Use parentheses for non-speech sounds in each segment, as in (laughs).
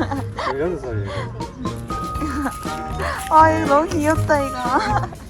(laughs) 16살이에요. 아, 이거 너무 귀엽다, 이거. (laughs)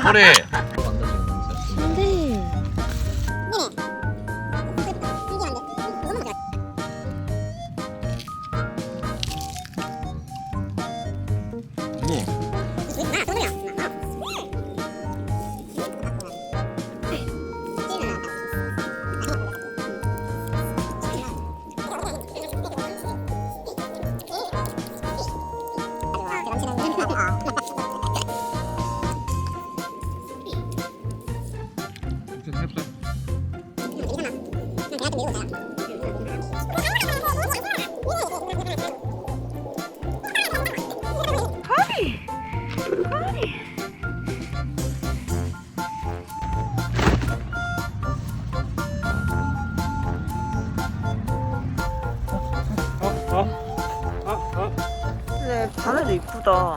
그래. 바늘도 이쁘다.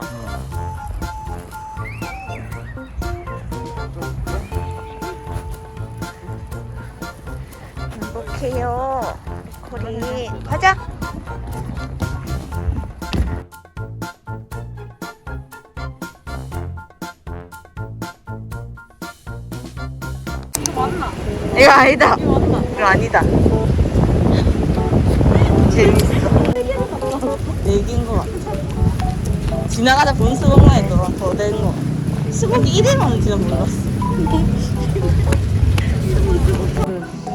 행복해요. 코리 가자. 이거 아니다. 이거 아니다. 재밌어. 얘기인 것 같아. 지나가다 본 수박만 있더라. 더된 거. 수박이 1회 먹는지 몰랐어.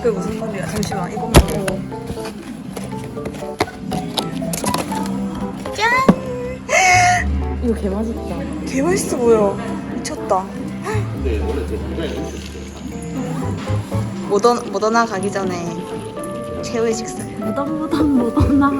그게 무슨 소리야? 잠시만, 이거 먹어. 짠! 이거 개 맛있다. 개 맛있어 보여. 미쳤다. 모던, 모더나 가기 전에 최후의 식사. 무덤 무덤 무덤나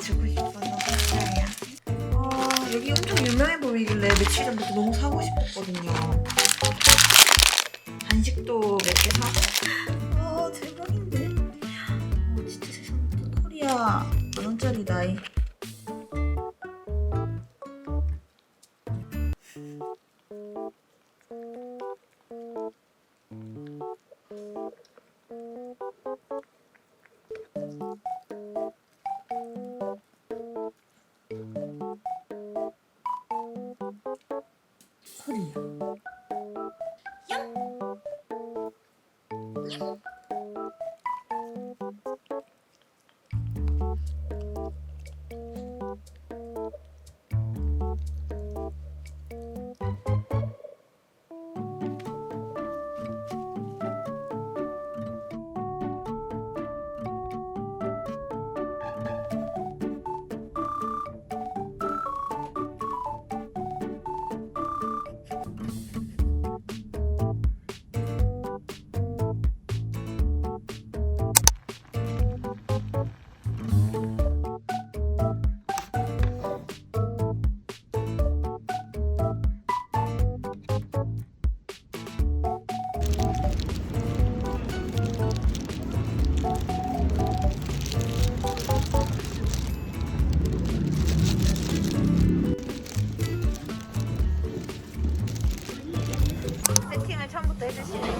주고 싶어서 샀어요. 아 여기 엄청 유명해 보이길래 며칠 전부터 너무 사고 싶었거든요. 간식도 몇 개 사고. 아 대박인데. 어, 진짜 세상부터 코리아 만 원짜리다. 이. 코리 之前。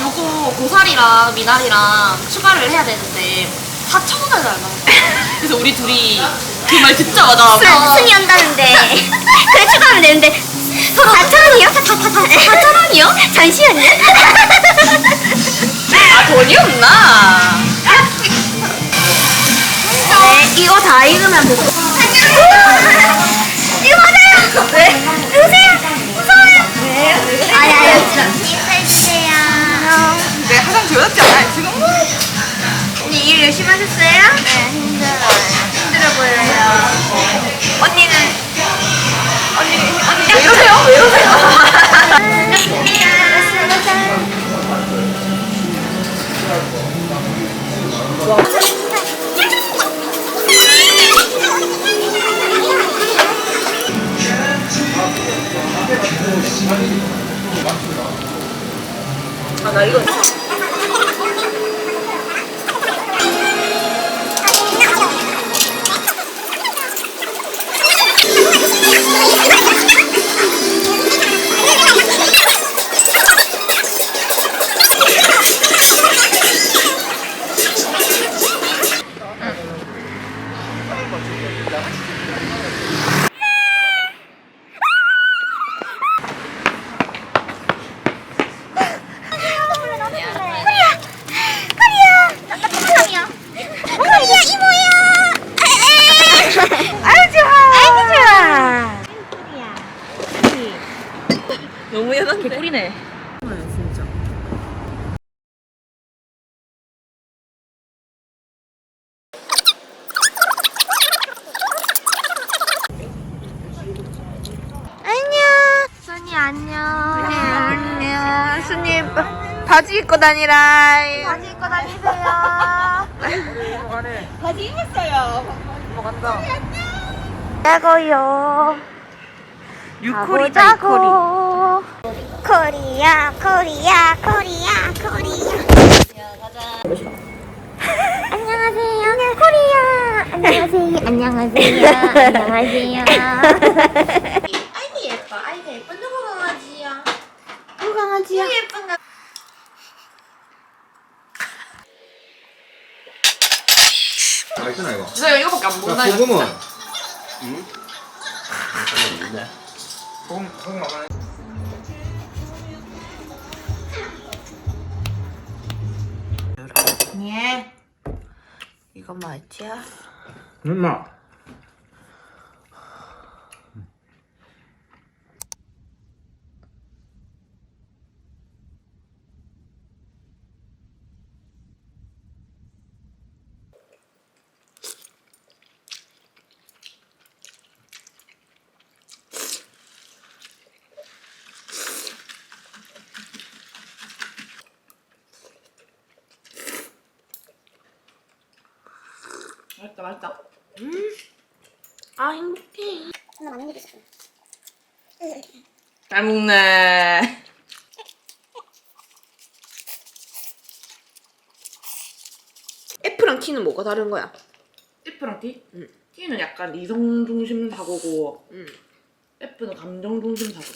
요거 고사리랑 미나리랑 추가를 해야 되는데 4천 원을 달라고 그래서 우리 둘이 그 말 듣자마자 순, 순이 한다는데. 그래 추가하면 되는데. 4천원이요? 4천원이요? 잠시만요. 아 돈이 없나? 네, 이거 다 익으면 복 이거 맞아요. 네 누구세요? 무서워요. 네 아니 아니 힘내주세요 네 화장 지워졌지 않아요 지금? 언니 일 열심히 하셨어요? 네 안녕. 안녕 순이 바지 입고 다니라 바지 입고 다니세요. 바지 입었어요. 먹었다 자고요 유코리다 유코리. 코리아 코리아 코리아 코리아. 안녕하세요. 코리아. 안녕하세요. 안녕하세요. 안녕하세요 (laughs) (laughs) 아이고 예뻐 아이고 예뻐 누구 강아지야 누구 강아지야 예쁜 가 맛있잖아 이거. 진짜 이거밖에 안 먹나 야. 진짜? 응? 소금 소금 안예 이거 맞지야? 엄마. 맛있다 맛있다 아 행복해 나 많은 게 있어 잘 먹네 (laughs) F랑 T는 뭐가 다른 거야? F랑 T? 응. T는 약간 이성 중심 사고고 응. F는 감정 중심 사고.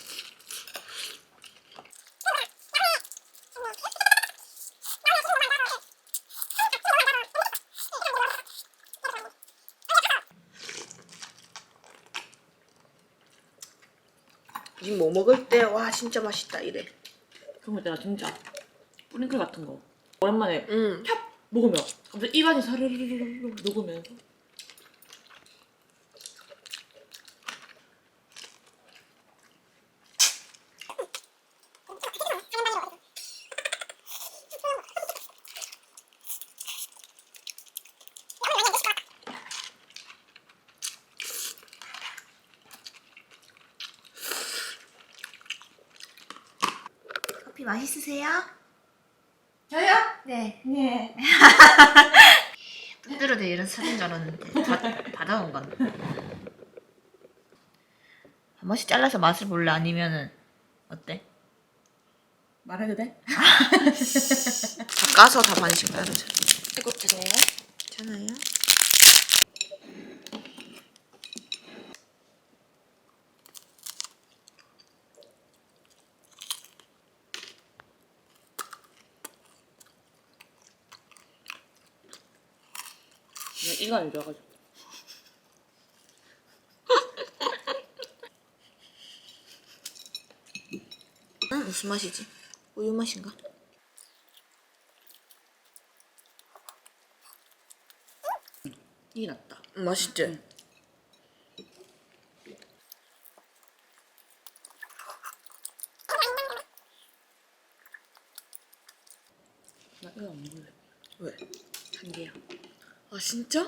지금 뭐 먹을 때 와 진짜 맛있다 이래. 그런 거 있잖아 진짜. 뿌링클 같은 거. 오랜만에 응. 탑 먹으면. 갑자기 입안이 사르르르르 녹으면서 맛있으세요? 저요? 네. 네. (laughs) 흔들어도 이런 사진 줄 알았는데 다, 받아온 건. 한 번씩 잘라서 맛을 볼래 아니면은 어때? 말해도 돼? (laughs) 다 까서 다 반씩 되죠. 이거 죄송해요. 괜찮아요? 안 좋아가지고. (laughs) 응? 무슨 맛이지? 우유 맛인가? 이게 낫다. 음, 맛있지? 나 이거 안 먹을래. 왜? 한 개야. 아 진짜?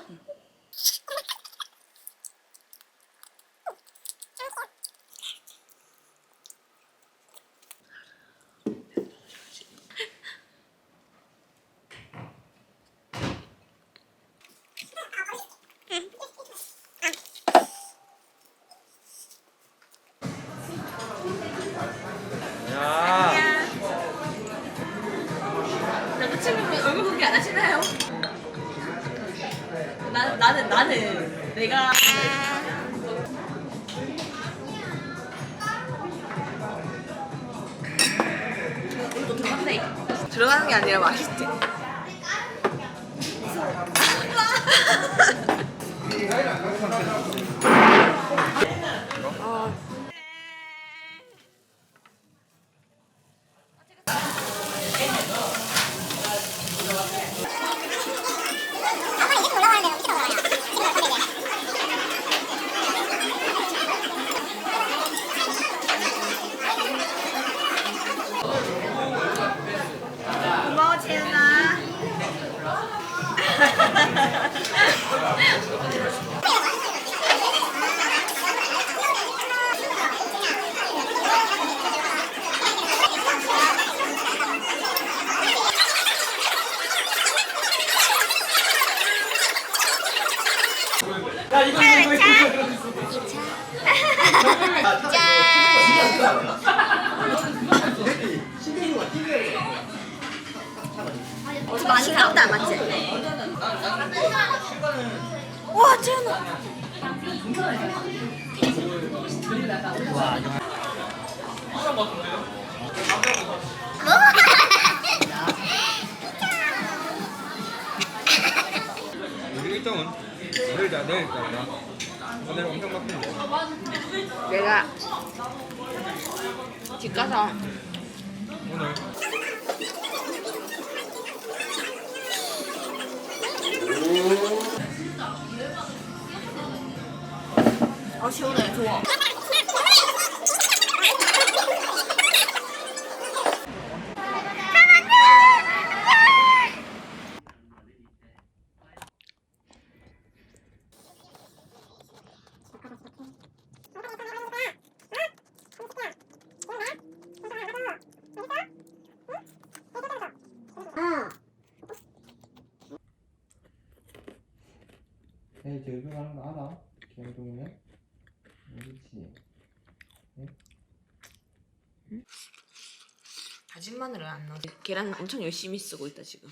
야. 남자친구분 얼굴 공개 안 하시나요? 나, 나는 나는. 내가. 들어가는 게 아니라 맛있지? 고마워 재은아 많이 나온다 맞지? 와 재은아. 우리 일정은 내일 자 내일 자나. 오늘 엄청 바쁜데. 내가 집 가서 오늘 아 시원해 좋아 내일 제일 가는 거 알아? 김동이면? 그렇지. 다진 마늘을 안 넣어 계란 엄청 열심히 쓰고 있다 지금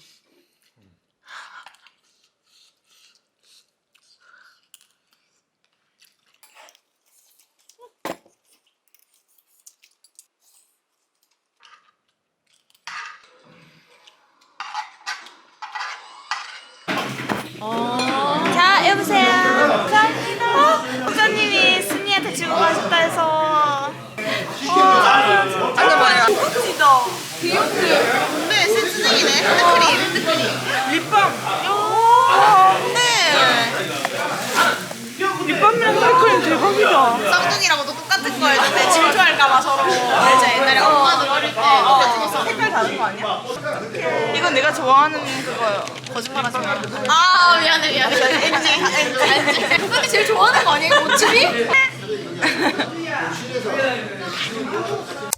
자, 여보세요. 감사합니다. 부장님이 순이한테 주고 가셨다 해서. 어, 잠깐만요 귀엽게. 근데 센스쟁이네. 핸드크림. 핸드크림. 립밤. 오, 네. 립밤이랑 핸드크림 대박이다. 쌍둥이랑도 똑같은 거 했는데 질투할까봐 서로 알죠 옛날에 엄마들 어릴 때 어, 색깔 다른 거 아니야? 이건 내가 좋아하는 그거요. 거짓말하지 마. 아 미안해 미안해 엔지 엔지 엔지 부장님 제일 좋아하는 거 아니에요 모찌리? (laughs)